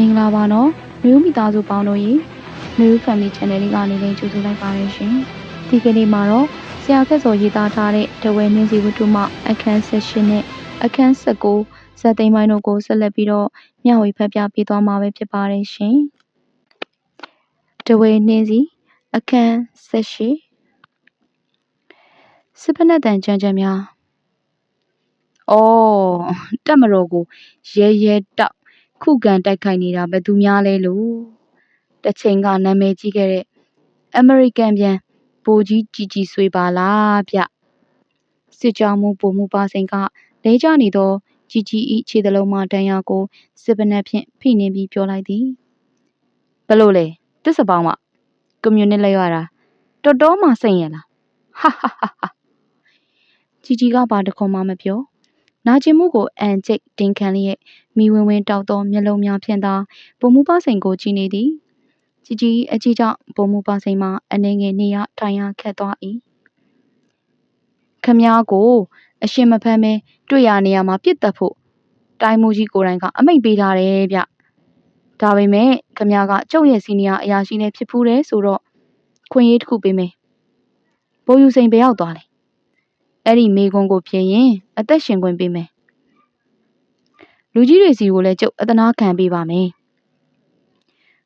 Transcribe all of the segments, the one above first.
မင်္ဂလာပါနော်မျိုးမိသားစုပေါင်းတို့ရေမျိုး family channel လေးကနေလည်းကြိုဆိုလိုက်ပါရရှင်ဒီကနေ့မှာတော့ဆရာခက်စောရေးသားထားတဲ့တဝဲနှင်းစီဝတ္ထုမှအခန်း16နဲ့အခန်း19ဇာတ်သိမ်းပိုင်းတို့ကိုဆက်လက်ပြီးတော့မျှဝေဖတ်ပြပေးသွားမှာပဲဖြစ်ပါတယ်ရှင်တဝဲနှင်းစီအခန်း16စစ်ဖက်နဲ့တန်ကြံကြံများအော်တက်မတော်ကိုရဲရဲတောက် ခုခံတိုက်ခိုက်နေတာဘယ်သူများလဲလို့တစ်ချိန်ကနာမည်ကြီးခဲ့တဲ့အမေရိကန်ပြန်ဗိုလ်ကြီးကြီးကြီးဆွေပါလားဗျစစ်ကြောမှုပုံမှုပါစိန်ကလဲကျနေသောကြီးကြီးဤခြေသလုံးမှတန်ရာကိုစစ်ပနက်ဖြင့်ဖိနေပြီးပြောလိုက်သည်ဘလို့လဲတစ်စပေါင်းမကွန်မြူနစ်လဲရတာတော်တော်မှစိတ်ရလားဟာဟာဟာကြီးကြီးကဘာတခွန်မှမပြောနာကျင်မှုကိုအန်ကျိတ်တင်ခံလျက် မိဝင်ဝင်တောက်သောမျက်လုံးများဖြင့်သာပုံမှုပါစိန်ကိုကြည့်နေသည်ជីជីအကြီးကြောင့်ပုံမှုပါစိန်မှာအနေငယ်နေရထိုင်ရခက်သွား၏ခမည်းကို အရှင်မဖမ်းမဲတွေ့ရနေရမှာပြစ်တက်ဖို့တိုင်းမှုကြီးကိုယ်တိုင်ကအမိန့်ပေးထားတယ်ဗျဒါပေမဲ့ခမည်းကကျုပ်ရဲ့စီနီယာအရာရှိနဲ့ဖြစ်ဖူးတယ်ဆိုတော့ခွင့်ရေးတစ်ခုပေးမယ်ဘိုးယူစိန်ဘယ်ရောက်သွားလဲအဲ့ဒီမေကွန်းကိုဖြေရင်အသက်ရှင်ခွင့်ပေးမယ် လူကြီးတွေစီကိုလည်းကျုပ်အသနာခံပေးပါမယ်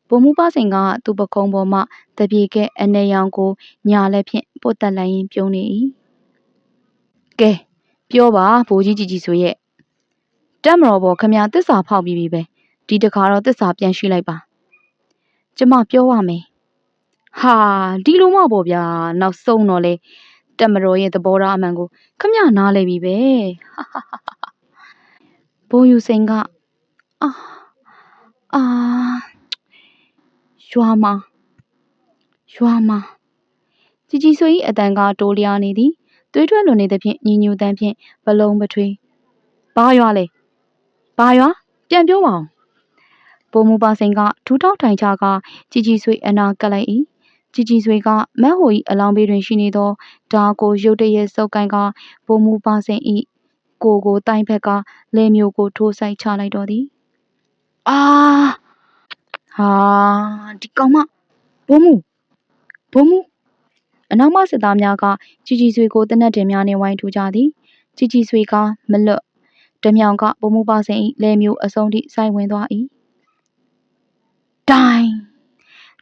ဗိုလ်မှူးပါစိန်ကသူ့ပခုံးပေါ်မှတပြေကဲအနေရောင်ကိုညာလက်ဖြင့်ပုတ်တက်လိုက်ရင်ပြုံးနေ၏ကဲပြောပါဗိုလ်ကြီးကြီးကြီးဆိုရဲ့တက်မတော်ပေါ်ခမရတစ္ဆာဖောက်ပြီးပြီပဲဒီတခါတော့တစ္ဆာပြန်ရှိလိုက်ပါကျမပြောရမယ်ဟာဒီလိုမှပေါ့ဗျာနောက်ဆုံးတော့လေတက်မတော်ရဲ့သဘောထားအမှန်ကိုခမရနားလဲပြီပဲ ဘိုးယူစိန်ကအာအာရွာမှာရွာမှာជីជីဆွေ၏အတန်ကတိုးလျားနေသည်သွေးထွက်လွန်နေသဖြင့်ညီညူတန်းဖြင့်ဘလုံးပထွေးဘာရွာလဲဘာရွာပြန်ပြောပါအောင်ပုံမူပါစိန်ကထူထောက်ထိုင်ချကជីជីဆွေအနာကပ်လိုက်၏ជីជីဆွေကမတ်ဟို၏အလောင်းဘေးတွင်ရှိနေသောဓာကိုရုတ်တရက်စုပ်ကိုင်ကပုံမူပါစိန်၏ ကိုကိုတိုင်ဘက်ကလဲမျိုးကိုထိုးဆိုင်ချလိုက်တော့သည်အာဟာဒီကောင်မဘုံမူဘုံမူအနောက်မစစ်သားများကချီချီဆွေကိုတနက်တင်များနဲ့ဝိုင်းထိုးကြသည်ချီချီဆွေကမလွတ်တမြောင်ကဘုံမူပါစင်၏လဲမျိုးအဆုံးထိစိုက်ဝင်သွား၏ဒိုင်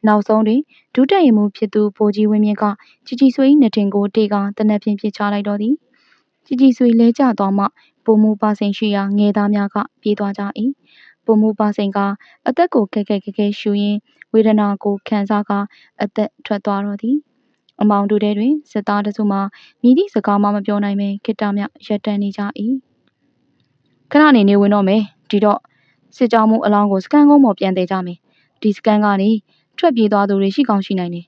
နောက်ဆုံးတွင်ဒုတက်ရမှုဖြစ်သူပိုကြီးဝင်းမြင့်ကချီချီဆွေ၏နှစ်ထင်ကိုတေကတနက်ဖြင့်ပြစ်ချလိုက်တော့သည် ជីជីဆွေလဲကျသွားမှပုံမူပါစိန်ရှိရာငယ်သားများက ပြေးသွားကြ၏ပုံမူပါစိန်ကအသက်ကိုခက်ခက်ခဲခဲရှူရင်းဝေဒနာကိုခံစားကာ အသက်ထွက်သွားတော့သည်အမောင်တို့ထဲတွင်စစ်သားတစုမှမြည်သည့်စကားမှမပြောနိုင်ပဲခိတ္တမြရက်တန်နေကြ၏ခဏနေနေဝင်တော့မယ်ဒီတော့စစ်ကြောမှုအလောင်းကိုစကန်ကုန်းပေါ်ပြန်သေးကြမယ်ဒီစကန်ကနေထွက်ပြေးသွားသူတွေရှိကောင်းရှိနိုင်တယ်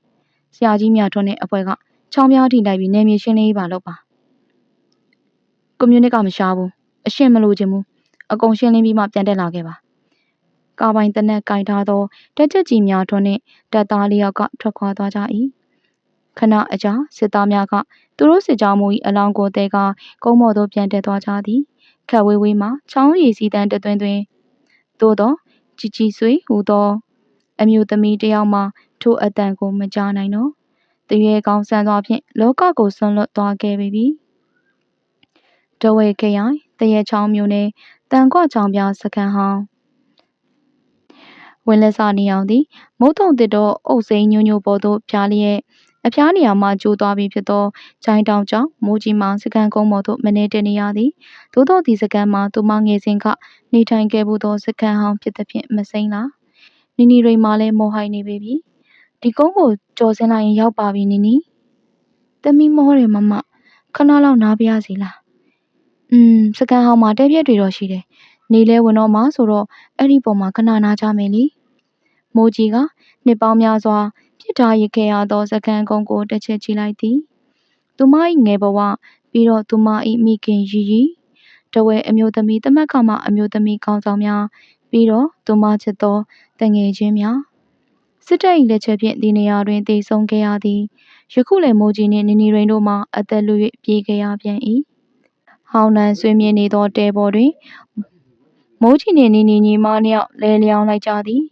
ဆရာကြီးမြထွန်းတဲ့အဖွဲကချောင်းများထိလိုက်ပြီးနေမြေရှင်းလေးပါလုပ်ပါ ကွန်မြူနစ်ကမရှားဘူးအရှင်းမလို့ခြင်းဘူးအကုန်ရှင်းလင်းပြီးမှပြန်တက်လာခဲ့ပါကာပိုင်တနက်ကင်ထားသောတက်ချက်ကြီးများထွန်းနှင့်တပ်သားလေးယောက်ကထွက်ခွာသွားကြ၏ခဏအကြာစစ်သားများကသူတို့စစ်ကြောင်းမူ၏အလောင်းကိုတဲကကုန်းမော်သို့ပြန်တက်သွားကြသည်ခက်ဝေးဝေးမှချောင်းရည်စီတန်းတသွင်းသွင်းသို့သောជីជីဆွေဟူသော အမျိုးသမီးတယောက်မှထိုအတန်ကိုမကြားနိုင်တော့တရွယ်ကောင်းဆန်းသွားဖြင့်လောကကိုဆွန့်လွတ်သွားခဲ့ပြီ တဝဲခရိုင်တရဲချောင်းမြို့နယ်တန်ခွချောင်းပြစခန်းဟောင်းဝင်လက်စာနေအောင်သည်မုတ်ထုံတစ်တော့အုပ်စိမ်းညိုညိုပေါ်သို့ဖြားလျက်အဖျားနေရာမှကျိုးသွားပြီဖြစ်သောဂျိုင်းတောင်ကြောင့်မိုးကြီးမှစကန်ကုန်းပေါ်သို့မနေတနေရသည်သို့သောဒီစကန်မှာသူမငယ်စဉ်ကနေထိုင်ခဲ့မှုသောစကန်ဟောင်းဖြစ်သဖြင့်မစိမ့်လားနီနီရိမ်မှလည်းမော်ဟိုင်နေပေပြီဒီကုန်းကိုကြော်စင်းလိုက်ရင်ရောက်ပါပြီနီနီသမီးမောတယ်မမခဏလောက်နားပြရစီလား อืมစကန်ဟောင်းမှာတဲပြက်တွေတော့ရှိတယ်နေလဲဝင်တော့မှဆိုတော့အဲ့ဒီပုံမှာခဏနားကြမယ်လीမိုးကြီးကနှစ်ပေါင်းများစွာပြစ်ထားရခဲ့ရသောစကန်ကုန်းကိုတစ်ချက်ကြည့်လိုက်သည်သူမ၏ငယ်ဘဝပြီးတော့သူမ၏မိခင်ရီရီတဝဲအမျိုးသမီးတမက်ကမှအမျိုးသမီးကောင်းဆောင်များပြီးတော့သူမချစ်သောတငယ်ချင်းများစစ်တပ်၏လက်ချက်ဖြင့်ဒီနေရာတွင်တည်ဆုံခဲ့ရသည်ယခုလည်းမိုးကြီးနှင့်နီနီရိန်တို့မှအသက်လူ၍ပြေးခဲ့ရပြန်၏ ဟောင်းနှံဆွေးမြင်နေသောတဲပေါ်တွင်မိုးကြီးနှင့်နီနီညီမနှစ်ယောက်လဲလျောင်းလိုက်ကြသည်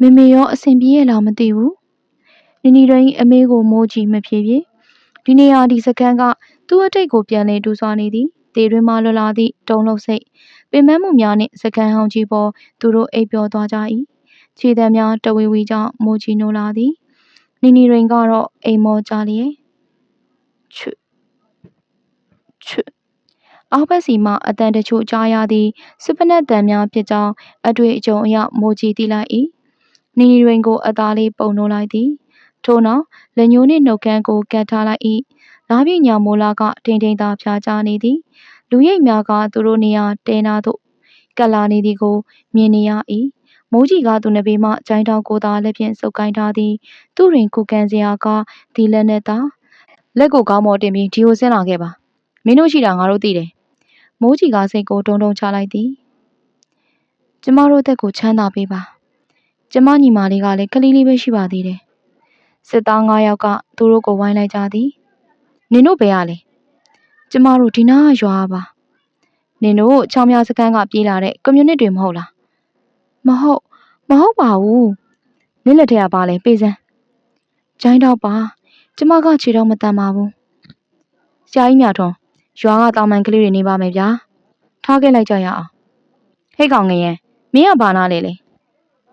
မေမေရောအဆင်ပြေရဲ့လားမသိဘူးနီနီတွင်အမေကိုမိုးကြီးမဖြေဖြေဒီနေရာဒီစကန်ကသူ့အတိတ်ကိုပြန်လေတူစွာနေသည်တေတွင်မှလွတ်လာသည့်တုံလုံးစိတ်ပင်မမှုများနှင့်စကန်ဟောင်းကြီးပေါ်သူတို့အိပ်ပျော်သွားကြ၏ခြေတံများတဝီဝီကြောင့်မိုးကြီးနိုးလာသည်နီနီတွင်ကတော့အိမ်မောကြလျက်ချွတ် ချွတ်အောက်ဘက်စီမှအတန်တချို့ကြားရသည့်စစ်ဖက်နှက်တံများဖြစ်ကြောင်းအတွေ့အကြုံအရမိုးကြီးသိလိုက်၏နီနီတွင်ကိုအသားလေးပုံနိုးလိုက်သည်ထို့နောက်လက်ညှိုးနှင့်နှုတ်ခမ်းကိုကတ်ထားလိုက်၏လာပြညာမိုးလာကထိန်ထိန်သာဖြာချနေသည်လူရိပ်များကသူတို့နေရာတဲနာသို့ကပ်လာနေသည်ကိုမြင်နေရ၏မိုးကြီးကသူနဘေးမှဂျိုင်းတောင်ကိုသာလက်ဖြင့်စုပ်ကိုင်းထားသည်သူတွင်ခုကန်စရာကဒီလက်နဲ့သာလက်ကိုကောင်းမော်တင်ပြီးဒီကိုဆင်းလာခဲ့ပါ မင်းတို့ရှိတာငါတို့သိတယ်မိုးကြီးကစိတ်ကိုတုံတုံချလိုက်သည်ကျမတို့တက်ကိုချမ်းသာပေးပါကျမညီမလေးကလည်းကလေးလေးပဲရှိပါသေးတယ်စစ်သား၅ယောက်ကသူတို့ကိုဝိုင်းလိုက်ကြသည်နင်တို့ဘယ်ရလဲကျမတို့ဒီနားရွာပါနင်တို့ချောင်းများစကန်းကပြေးလာတဲ့ကွန်မြူနစ်တွေမဟုတ်လားမဟုတ်မဟုတ်ပါဘူးနင့်လက်ထက်ကပါလဲပေးစမ်းဂျိုင်းတော့ပါကျမကခြေတော့မတန်ပါဘူးဆရာကြီးမြထွန်း ရွာကတောင်ပန်ကလေးတွေနေပါမယ်ဗျာထားခဲ့လိုက်ကြရအောင်ဟဲ့ကောင်ငရင်မင်းကဘာနာလဲလေ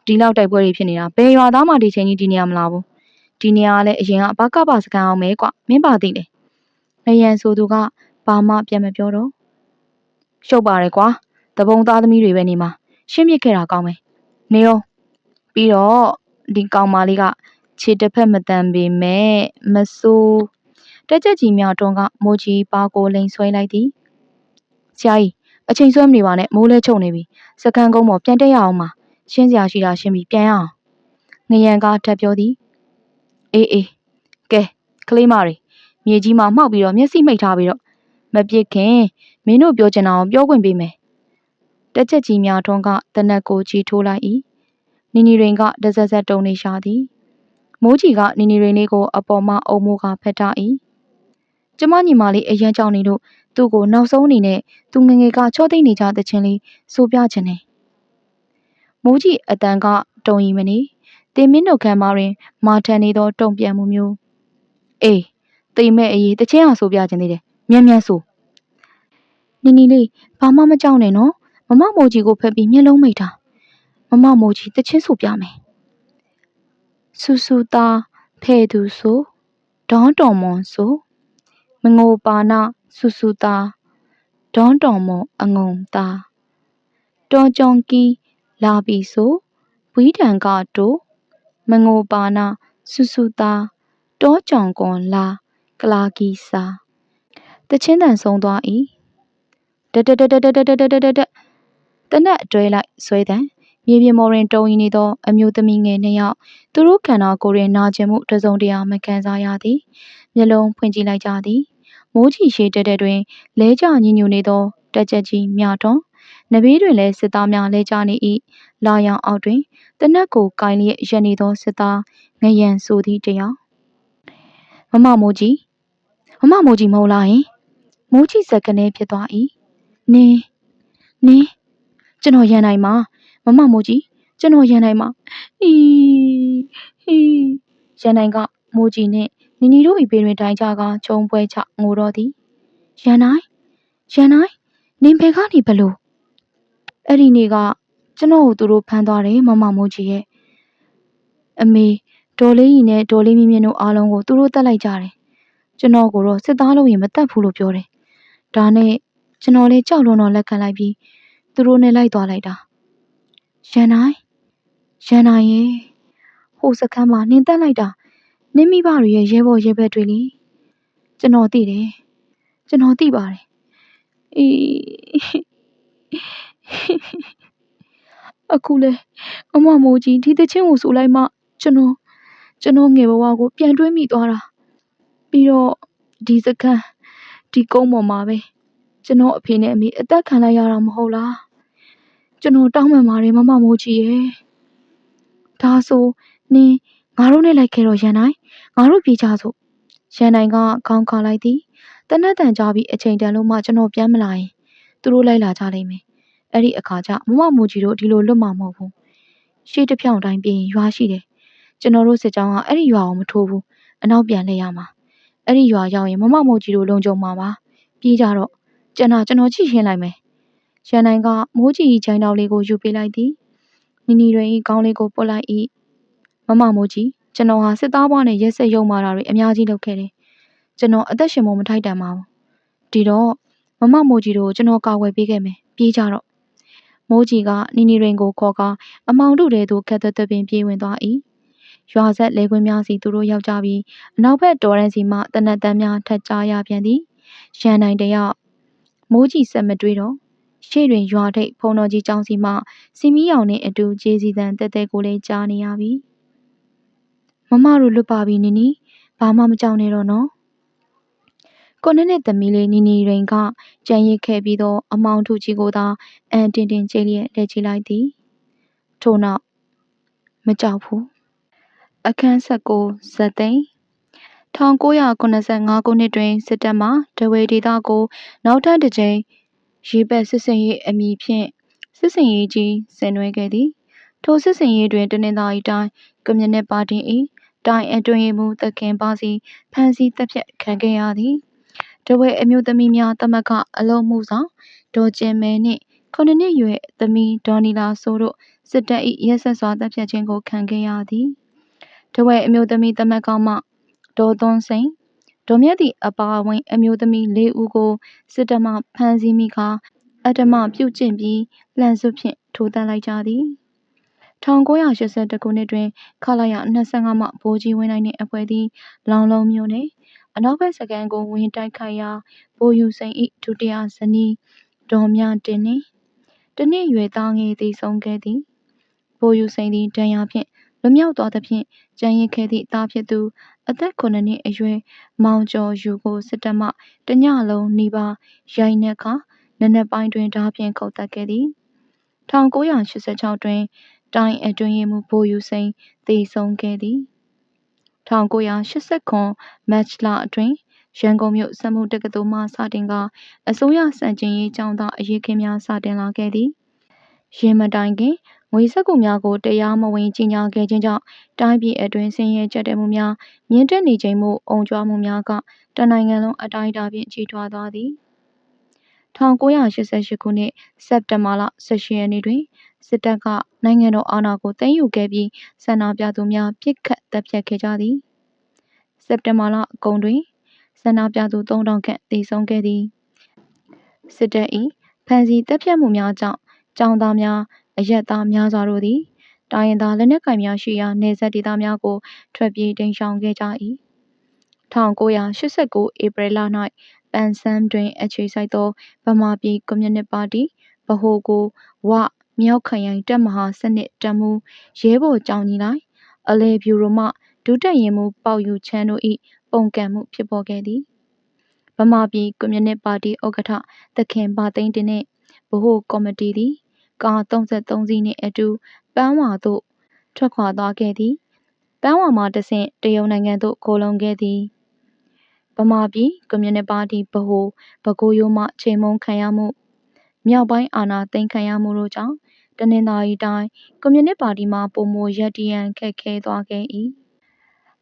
ဒီလောက်တိုက်ပွဲတွေဖြစ်နေတာဘယ်ရွာသားမှဒီချိန်ကြီးဒီနေရာမလာဘူးဒီနေရာကလည်းအရင်ကဘာကပါစကန်အောင်မဲကွမင်းပါသိတယ်ငရန်ဆိုသူကဘာမှပြန်မပြောတော့ရှုပ်ပါတယ်ကွာတပုံသားသမီးတွေပဲနေမှာရှင်းပြခဲ့တာကောင်းမယ်နေအောင်ပြီးတော့ဒီကောင်မလေးကခြေတစ်ဖက်မတန်ပေမဲ့မဆိုး တက်ကြကြီးများတွန်းကမိုးကြီးပါကိုလိန်ဆွဲလိုက်သည်ဆရာကြီးအချိန်ဆွဲမနေပါနဲ့မိုးလဲချုပ်နေပြီစကန်ကုန်းပေါ်ပြန်တက်ရအောင်ပါရှင်းစရာရှိတာရှင်းပြီးပြန်ရအောင်ငရံကထပ်ပြောသည်အေးအေးကဲကလေးမတွေမြေကြီးမှာမှောက်ပြီးတော့မျက်စိမှိတ်ထားပြီးတော့မပြစ်ခင်မင်းတို့ပြောချင်တာကိုပြောခွင့်ပေးမယ်တက်ချက်ကြီးများတွန်းကတနက်ကိုကြီးထိုးလိုက်၏နီနီရင်ကတဆက်ဆက်တုံနေရှာသည်မိုးကြီးကနီနီရင်လေးကိုအပေါ်မှအုံမိုးကဖက်ထား၏ ကျမညီမလေးအရန်ကြောင်နေလို့သူ့ကိုနောက်ဆုံးအနေနဲ့သူငငယ်ကချောသိမ့်နေကြတဲ့ချင်းလေးစိုးပြချင်တယ်မိုးကြီးအတန်ကတုံရီမနေတင်မင်းတို့ခံမရင် မာထန်နေသောတုံပြန်မှုမျိုးအေးတိမ်မဲ့အေးတချင်းအောင်ဆိုပြခြင်းသေးတယ်မြန်မြန်ဆိုနီနီလေးဘာမှမကြောက်နဲ့နော်မမမိုးကြီးကိုဖက်ပြီးမျက်လုံးမိတ်တာမမမိုးကြီးတချင်းဆိုပြမယ်ဆူဆူသားဖဲ့သူဆိုဒေါန်တော်မွန်ဆို မငိုပါနာဆူဆူသားဒေါန်တော်မွန်အငုံသားတော်ကြုံကီလာပြီဆိုဝီးတန်ကတို့မငိုပါနာဆူဆူသားတောကြောင်ကွန်လာကလာကီစာတချင်းတန်ဆုံးသွား၏တတတတတတတတတတတနက်အတွဲလိုက်ဆွဲတန် မြေပြင်မော်ရင်တုံရင်နေသော အမျိုးသမီးငယ်နှစ်ယောက် သူတို့ခန္ဓာကိုယ်ရင်နာကျင်မှုတစုံတရာမခံစားရသည် မျက်လုံးဖွင့်ကြည့်လိုက်ကြသည် မိုးချီရှည်တက်တဲ့တွင် လဲကျညင်ညူနေသောတက်ကြကြီးမြထွန်းနဘေးတွင်လည်း စစ်သားများလဲကျနေ၏လာရောင်အောက်တွင်တနက်ကိုကိုင်လျက်ရက်နေသော စစ်သားငရံဆိုသည့်တယောက် မမမိုးကြီးမမမိုးကြီးမဟုတ်လားဟင် မိုးကြီးစက်ကနေဖြစ်သွား၏နင်းနင်းကျွန်တော် ရန်နိုင်မှာ မမမိုးကြီးကျွန်တော်ရန်နိုင်မှာဟီဟီရန်နိုင်ကမိုးကြီးနှင့်နီနီတို့၏ဘေးတွင်တိုင်ကြကခြုံပွဲချငိုတော့သည်ရန်နိုင်ရန်နိုင်နင်ဘယ်ကနေဘလို့အဲ့ဒီနေ့ကကျွန်တော်ကိုသူတို့ဖမ်းသွားတယ်မမမိုးကြီးရဲ့အမေဒေါ်လေးကြီးနဲ့ဒေါ်လေးမြင့်မြင့်တို့အားလုံးကိုသူတို့တတ်လိုက်ကြတယ်ကျွန်တော်ကိုတော့စစ်သားလို့ရင်မတတ်ဘူးလို့ပြောတယ်ဒါနဲ့ကျွန်တော်လည်းကြောက်လွန်းတော့လက်ခံလိုက်ပြီးသူတို့နဲ့လိုက်သွားလိုက်တာ ရန်နိုင်ရန်နိုင်ရဲ့ဟိုစခန်းမှာနင်တက်လိုက်တာနင်းမိဘတွေရဲ့ရဲဘော်ရဲဘက်တွေလေကျွန်တော်သိတယ်ကျွန်တော်သိပါတယ်အေးအခုလဲမမမိုးကြီးဒီသချင်းကိုဆိုလိုက်မှကျွန်တော်ကျွန်တော်ငယ်ဘဝကိုပြန်တွေးမိသွားတာပြီးတော့ဒီစခန်းဒီကုန်းပေါ်မှာပဲကျွန်တော်အဖေနဲ့အမေအသက်ခံလိုက်ရတာမဟုတ်လား ကျွန်တော်တောင်းပန်ပါတယ်မမမိုးကြီးရဲ့ဒါဆိုနင်ငါတို့နဲ့လိုက်ခဲ့တော့ရန်နိုင်ငါတို့ပြေးကြစို့ရန်နိုင်ကခေါင်းခါလိုက်သည်တနတ်တန်ကြပြီးအချိန်တန်လို့မှကျွန်တော်ပြန်မလာရင်သူတို့လိုက်လာကြလိမ့်မယ်အဲ့ဒီအခါကျမမမိုးကြီးတို့ဒီလိုလွတ်မှာမဟုတ်ဘူးရှေ့တစ်ဖြောင်တိုင်းပြင်ရွာရှိတယ်ကျွန်တော်တို့စစ်ကြောင်းကအဲ့ဒီရွာကိုမထိုးဘူးအနောက်ပြန်လှည့်ရမှာအဲ့ဒီရွာရောက်ရင်မမမိုးကြီးတို့လုံခြုံမှာပါပြေးကြတော့ကျန်တာကျွန်တော်ကြည့်ရှင်းလိုက်မယ် ရန်နိုင်ကမိုးကြီးဂျိုင်းတောက်လေးကိုယူပေးလိုက်သည်နီနီတွင်ခေါင်းလေးကိုပုတ်လိုက်၏မမမိုးကြီးကျွန်တော်ဟာစစ်သားဘွားနဲ့ရက်ဆက်ရုံမာတာတွေအများကြီးလုပ်ခဲ့တယ်ကျွန်တော်အသက်ရှင်ဖို့မထိုက်တန်ပါဘူးဒီတော့မမမိုးကြီးတို့ကျွန်တော်ကာဝယ်ပေးခဲ့မယ်ပြေးကြတော့မိုးကြီးကနီနီရင်ကိုခေါ်ကာအမောင်တို့တဲသို့ခက်သက်သက်ပင်ပြေးဝင်သွား၏ရွာဆက်လေခွင်းများစီသူတို့ရောက်ကြပြီးအနောက်ဘက်တော်ရန်စီမှတနတ်တန်းများထက်ကြားရပြန်သည်ရန်နိုင်တယောက်မိုးကြီးဆက်မတွေးတော့ ရှေ့တွင်ရွာထိပ်ဖုံတော်ကြီးကျောင်းစီမှစီမီရောင်နှင့်အတူဂျေစီတန်တဲတဲကိုလည်းကြားနေရပြီမမတို့လွတ်ပါပြီနီနီဘာမှမကြောက်နဲ့တော့နော်ကိုနဲ့နဲ့သမီးလေးနီနီရင်ကကြံရစ်ခဲ့ပြီးတော့အမောင်ထုကြီးကိုသာအန်တင်တင်ကျိလျက်လက်ချလိုက်သည်ထို့နောက်မကြောက်ဘူးအခန်းဆက်ကိုဇက်သိန်း1985ခုနှစ်တွင်စစ်တပ်မှဒဝေဒေသကိုနောက်ထပ်တစ်ကြိမ် ရေပက်စစ်စင်ရေးအမည်ဖြင့်စစ်စင်ရေးကြီးဆင်နွှဲခဲ့သည်ထိုစစ်စင်ရေးတွင်တနင်္သာရီတိုင်းကွန်မြူနစ်ပါတီ၏တိုင်းအတွင်းရေးမှူးသခင်ပါစီဖမ်းဆီးတပ်ဖြတ်ခံခဲ့ရသည်တဝဲအမျိုးသမီးများတမကအလုံးမှုဆောင်ဒေါ်ကျင်မဲနှင့်ခုနှစ်နှစ်ရွယ်သမီးဒေါ်နီလာဆိုတို့စစ်တပ်၏ရက်ဆက်စွာတပ်ဖြတ်ခြင်းကိုခံခဲ့ရသည်တဝဲအမျိုးသမီးတမကမှဒေါ်သွန်းစိန် ဒေါ်မြတ်တီအပါအဝင် အမျိုးသမီး ၄ ဦးကို စစ်တပ်မှဖမ်းဆီးမိခါအတ္တမပြုတ်ကျင့်ပြီး လှန်စွပ်ဖြင့် ထိုးသတ်လိုက်ကြသည်1982ခုနှစ်တွင် ခလာရ25မှ ဗိုလ်ကြီးဝင်းနိုင်နှင့်အဖွဲ့သည် လောင်လုံးမြို့နယ် အနောက်ဘက်စကန်ကို ဝင်တိုက်ခိုက်ရာ ဗိုလ်ယူစိန်၏ဒုတိယဇနီး ဒေါ်မြတင်နှင့်တနှစ်ရွယ် သားငယ်သေဆုံးခဲ့သည် ဗိုလ်ယူစိန်သည် ဒဏ်ရာဖြင့် လွတ်မြောက်သွားသဖြင့်ကျန်ရစ်ခဲ့သည့်သားဖြစ်သူ အသက်9နှစ်အရွယ်မောင်ကျော်ယူကိုစစ်တပ်မှတညလုံးနီးပါးရိုက်နှက်ခါနနက်ပိုင်းတွင်ဓားဖြင့်ခုတ်သတ်ခဲ့သည်1986တွင် တိုင်းအတွင်းရေးမှူးဗိုလ်ယူစိန်သေဆုံးခဲ့သည်1989မတ်လအတွင်းရန်ကုန်မြို့စက်မှုတက္ကသိုလ်မှစတင်ကာအစိုးရစံကျင်ရေးကျောင်းသားအရေးခင်းများစတင်လာခဲ့သည်ယင်းမတိုင်ခင် ငွေစက္ကူများကိုတရားမဝင်ကြီးညာခဲ့ခြင်းကြောင့်တိုင်းပြည်အတွင်းဆင်းရဲကြက်တဲမှုများမြင့်တက်နေချိန်မှုအုံကြွမှုများကတနိုင်ငံလုံးအတိုင်းအတာဖြင့်ကြီးထွားသွားသည်1988ခုနှစ်စက်တင်ဘာလ18ရက်နေ့တွင်စစ်တပ်ကနိုင်ငံတော်အာဏာကိုသိမ်းယူခဲ့ပြီးဆန္ဒပြသူများပစ်ခတ်တပ်ဖြတ်ခဲ့ကြသည်စက်တင်ဘာလအကုန်တွင်ဆန္ဒပြသူ3000ခန့်သေဆုံးခဲ့သည်စစ်တပ်၏ဖမ်းဆီးတပ်ဖြတ်မှုများကြောင့်ကျောင်းသားများ အရက်သားများစွာတို့သည်တိုင်းရင်းသားလက်နက်ကိုင်များရှိရာနေဆက်ဒေသများကိုထွက်ပြေးတိမ်းရှောင်ခဲ့ကြ၏1989ဧပြီလ၌ပန်ဆန်းတွင် အခြေစိုက်သောဗမာပြည်ကွန်မြူနစ်ပါတီဗဟိုကိုဝမြောက်ခရိုင်တပ်မဟာစနစ်တပ်မှူးရဲဘော်ကြောင်ညီလိုက်အလဲဗျူရိုမှဒုတက်ရင်မှူးပေါယူချမ်းတို့၏ပုန်ကန်မှုဖြစ်ပေါ်ခဲ့သည်ဗမာပြည်ကွန်မြူနစ်ပါတီဥက္ကဋ္ဌသခင်ဘာသိန်းတင်နှင့်ဗဟိုကော်မတီသည် ကား33စီးနှင့်အတူ ပန်းဝါသို့ ထွက်ခွာသွားခဲ့သည်ပန်းဝါမှတဆင့် တရုတ်နိုင်ငံသို့ ခိုလုံခဲ့သည်ဗမာပြည်ကွန်မြူနစ်ပါတီဗဟိုပဲခူးရိုးမှချိန်မုံခံရမှုမြောက်ပိုင်းအာဏာသိမ်းခံရမှုတို့ကြောင့်တနင်္သာရီတိုင်းကွန်မြူနစ်ပါတီမှပုံမရက်တရန်ခက်ခဲသွားခဲ့၏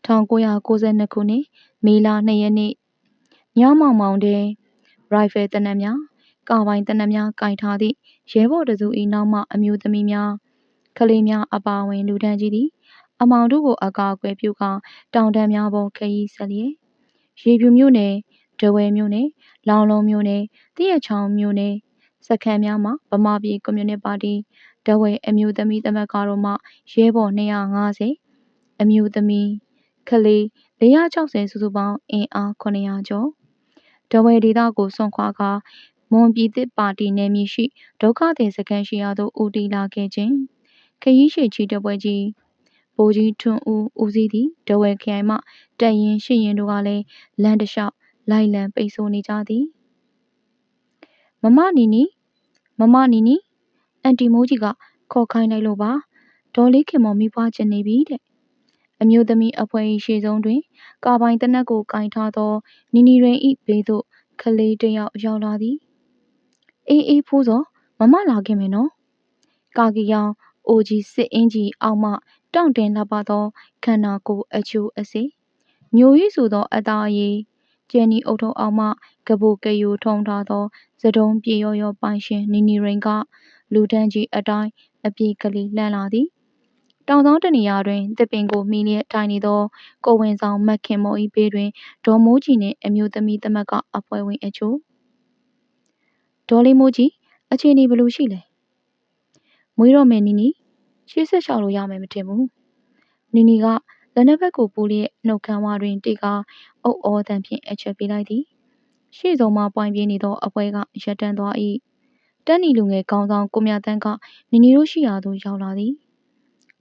1992ခုနှစ်မေလ2ရက်နေ့ညမောင်မောင်တွင်ရိုင်ဖယ်တနက်များကာပိုင်တနက်များကင်ထားသည့် ရဲဘော်တစု၏နောက်မှ အမျိုးသမီးများ ကလေးများအပါအဝင် လူတန်းကြီးသည် အမောင်တို့ကို အကာအကွယ်ပြုကာ တောင်တန်းများပေါ် ခရီးဆက်လျက် ရေဖြူမြို့နယ်၊ထားဝယ်မြို့နယ်၊လောင်းလုံးမြို့နယ်၊သရက်ချောင်းမြို့နယ် စခန်းများမှာ ဗမာပြည်ကွန်မြူနစ်ပါတီ ထားဝယ်အမျိုးသမီးသမဂ္ဂတို့မှ ရဲဘော်250အမျိုးသမီး ကလေး460စုစုပေါင်း အင်အား900ကျော် ထားဝယ်ဒေသကို စွန့်ခွာကာ မွန်ပြည်သစ်ပါတီနယ်မြေရှိ ဒုက္ခသည်စခန်းရှိရာသို့ ဦးတည်လာခဲ့ခြင်းခရီးရှည်ချီတက်ပွဲကြီးဗိုလ်ကြီးထွန်းဦးဦးစီးသည့်ထားဝယ်ခရိုင်မှတပ်ရင်းရှိရင်တို့ကလည်းလမ်းတစ်လျှောက်လိုက်လံပိတ်ဆို့နေကြသည်မမနီနီမမနီနီအန်တီမိုးကြီးကခေါ်ခိုင်းလိုက်လို့ပါဒေါ်လေးခင်မော်မိဖွားကျင်နေပြီတဲ့အမျိုးသမီးအဖွဲ့၏ရှေ့ဆုံးတွင် ကာပိုင်တနက်ကိုကင်ထားသောနီနီရင်ဤဘေးသို့ကလေးတစ်ယောက်ရောက်လာသည် အေးအေးဖိုးစောမမလာခင်မယ်နော်ကာကီရောင်အိုကြီးစစ်အင်းကြီးအောက်မှတောင့်တင်လှပသောခန္ဓာကိုယ်အချိုးအစေမျိုးရည်ဆိုသောအသားရည်ကျန်နီအုတ်ထုံအောက်မှကပုကယူထုံထားသောသတုံးပြေရောရောပိုင်ရှင်နီနီရိန်ကလူတန်းကြီးအတိုင်းအပြေကလေးလှမ်းလာသည်တောင်သောတနေရာတွင်တစ်ပင်ကိုမိလျက်ထိုင်နေသောကိုဝင်ဆောင်မက်ခင်မော်၏ဘေးတွင်ဒေါ်မိုးကြီးနှင့်အမျိုးသမီးသမက်ကအဖွဲ့ဝင်အချို့ ဒေါ်လေးမိုးကြီးအခြေအနေဘယ်လိုရှိလဲမွေးတော့မယ်နီနီရှေ့ဆက်လျှောက်လို့ရမယ်မထင်ဘူးနီနီကလက်နှစ်ဘက်ကိုပူလျက်နှုတ်ခမ်းဝတွင်တိတ်ကအုပ်အောတန်ဖြင့်အချက်ပေးလိုက်သည်ရှေ့ဆုံးမှပွိုင်ပြေးနေသောအပွဲကရက်တန်းသွား၏တက်နီလူငယ်ကောင်းဆောင်ကိုမြတန်းကနီနီတို့ရှိရာသို့ရောက်လာသည်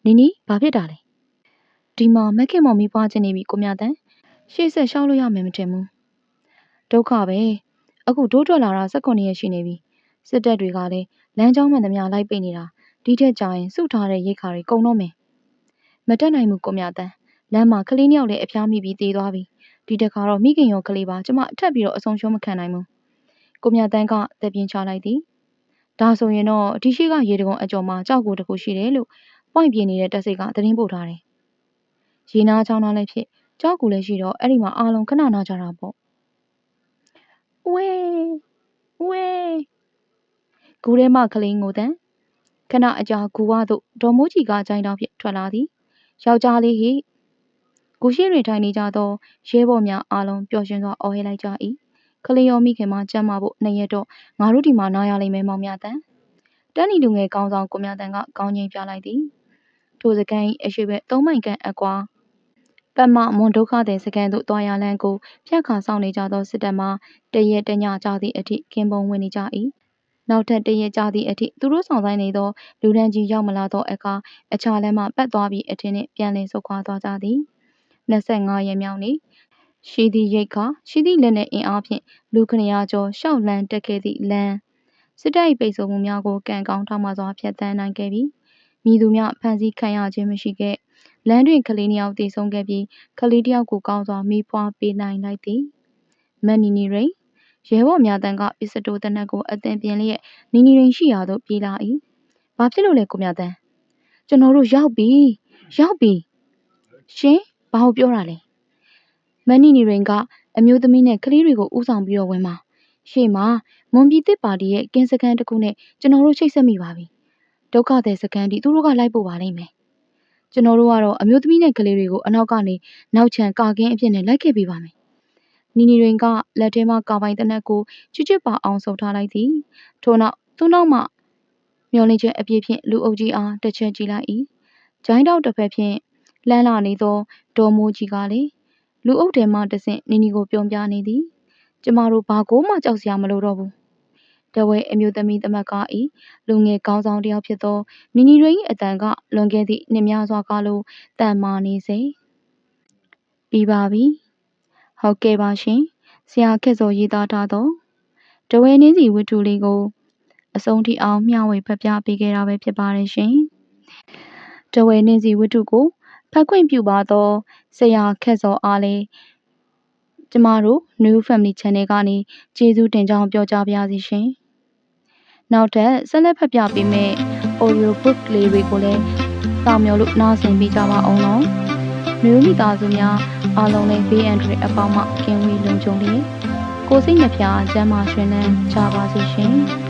နီနီဘာဖြစ်တာလဲဒီမှာမက်ခင်မော်မီးပွားခြင်းနေပြီကိုမြတန်းရှေ့ဆက်လျှောက်လို့ရမယ်မထင်ဘူးဒုက္ခပဲ အခုတိုးထွက်လာတာ16ရက်ရှိနေပြီ စစ်တပ်တွေကလည်း လမ်းကြောင်းမှန်သမျှ လိုက်ပိတ်နေတာ ဒီထက်ကြာရင် စုထားတဲ့ ရိတ်ခါတွေ ကုန်တော့မယ် မတက်နိုင်ဘူး ကိုမြတန်း လမ်းမှာ ကလေးနှစ်ယောက်လည်း အဖျားမိပြီးတေးသွားပြီ ဒီတခါတော့ မိခင်ရော ကလေးပါ ကျမအထက်ပြီးတော့ အဆုံးရှုံးမခံနိုင်ဘူး ကိုမြတန်းကတက်ပြင်းချလိုက်သည် ဒါဆိုရင်တော့ ဒီရှိကရေတကုံအကျော်မှာကြောက်ကိုတခုရှိတယ်လို့ ပွိုင်ပြင်းနေတဲ့တက်စိတ်က သတင်းပို့ထားတယ် ရေနာချောင်းသားလည်းဖြစ်ကြောက်ကူလည်းရှိတော့ အဲ့ဒီမှာ အားလုံး ခဏနာကြတာပေါ့ ဝဲဝဲဂူထဲမှကလေးငိုတန်ခဏအကြာဂူဝသို့ဒေါ်မိုးကြီးကကြိုင်တောင်ဖြင့်ထွက်လာသည်ယောက်ျားလေးဟိဂူရှိတွင်ထိုင်နေကြသောရဲဘော်များအားလုံးပျော်ရွှင်စွာအော်ဟစ်လိုက်ကြ၏ကလေးရောမိခင်မှကြမ်းမာဖို့နှစ်ရက်တော့ငါတို့ဒီမှာနားရလိမ့်မယ်မောင်မြတန်တန်းနီလူငယ်ကောင်းဆောင်ကိုမြတန်ကကောင်းချင်းပြလိုက်သည်ထိုစကန်၏အရှိဘက်သုံးမိုင်ခန့်အကွာ ပတ်မမွန်ဒုက္ခသည်စကန်သို့တွားရလန်းကိုဖြတ်ခါဆောင်နေကြသောစစ်တပ်မှတရက်တညကြသည့်အထိကင်းပုံဝင်နေကြ၏နောက်ထပ်တရက်ကြသည့်အထိသူတို့ဆောင်ဆိုင်နေသောလူဒန်းကြီးရောက်မလာသောအခါအခြားလမ်းမှပတ်သွားပြီးအထင်းနှင့်ပြန်လည်ဆုတ်ခွာသွားကြသည်25ရက်မြောက်နေ့ရှိသည့်ရိတ်ခါရှိသည့်လက်နှင့်အင်အားဖြင့်လူခဏရာကျော်ရှောက်လန်းတက်ခဲ့သည့်လမ်းစစ်တပ်၏ပိတ်ဆို့မှုများကိုကံကောင်းထောက်မှစွာဖျက်ဆီးနိုင်ခဲ့ပြီးမိသူများဖမ်းဆီးခံရခြင်းမရှိခဲ့ လမ်းတွင် ကလေးနှစ်ယောက်တည်ဆုံခဲ့ပြီး ကလေးတစ်ယောက်ကို ကောင်းစွာမိဖွားပေးနိုင်လိုက်သည် မန်နီနီရိန် ရဲဘော်များတန်းကပစ္စတိုတနက်ကို အသင်ပြင်လျက် နီနီရိန်ရှိရာသို့ ပြေးလာ၏ဘာဖြစ်လို့လဲ ကိုမြတန်း ကျွန်တော်တို့ ရောက်ပြီ ရောက်ပြီ ရှင် ဘာကိုပြောတာလဲ မန်နီနီရိန်က အမျိုးသမီးနဲ့ ကလေးတွေကိုဥဆောင်ပြီးတော့ ဝင်ပါ ရှေ့မှာ မွန်ပြည်သစ်ပါတီရဲ့ ကင်းစကန်တစ်ခုနဲ့ ကျွန်တော်တို့ ချိတ်ဆက်မိပါပြီ ဒုက္ခသည်စကန်ဒီသူတို့က လိုက်ပို့ပါလိမ့်မယ် ကျွန်တော်တို့ကတော့အမျိုးသမီးနဲ့ကလေးတွေကိုအနောက်ကနေနောက်ချန်ကာကင်းအဖြစ်နဲ့လိုက်ခဲ့ပေးပါမယ်နီနီရင်ကလက်ထဲမှာကာပိုင်တနက်ကိုချွတ်ချွတ်ပါအောင်ဆုပ်ထားလိုက်သည်ထို့နောက်သူ့နောက်မှမျောလင်းချက်အပြည့်ဖြင့်လူအုပ်ကြီးအားတစ်ချက်ကြည့်လိုက်၏ဂျိုင်းတောက်တစ်ဖက်ဖြင့်လှမ်းလာနေသောဒေါ်မိုးကြီးကလည်းလူအုပ်ထဲမှတဆင့်နီနီကိုပြုံးပြနေသည်ကျမတို့ဘာကိုမှကြောက်စရာမလိုတော့ဘူး တဝဲအမျိုးသမီးသမက်ကဤလူငယ်ကောင်းဆောင်တယောက်ဖြစ်သောနီနီရိန်၏အတန်ကလွန်ခဲ့သည့်နှစ်များစွာကားလိုတန်မာနေစေပြီးပါပြီဟုတ်ကဲ့ပါရှင်ဆရာခက်စောရေးသားထားသောတဝဲနှင်းစီဝတ္ထုလေးကိုအဆုံးထိအောင်မျှဝေဖတ်ပြပေးခဲ့တာပဲဖြစ်ပါတယ်ရှင်တဝဲနှင်းစီဝတ္ထုကိုဖတ်ခွင့်ပြုပါသောဆရာခက်စောအားလေးကျမတို့ New Family Channel ကနေကျေးဇူးတင်ကြောင်းပြောကြားပါရစေရှင်။ နောက်ထပ်ဆက်လက်ဖတ်ပြပေးမယ့် audio book လေးတွေကိုလည်းစောင့်မျှော်လို့နားဆင်ပေးကြပါအောင်နော်။မျိုးမိသားစုများအားလုံးလည်းဘေးအန္တရာယ်အပေါင်းမှကင်းဝေးလုံခြုံလေးကိုစိတ်နှဖျားကျန်းမာရှင်လန်းကြပါစေရှင်။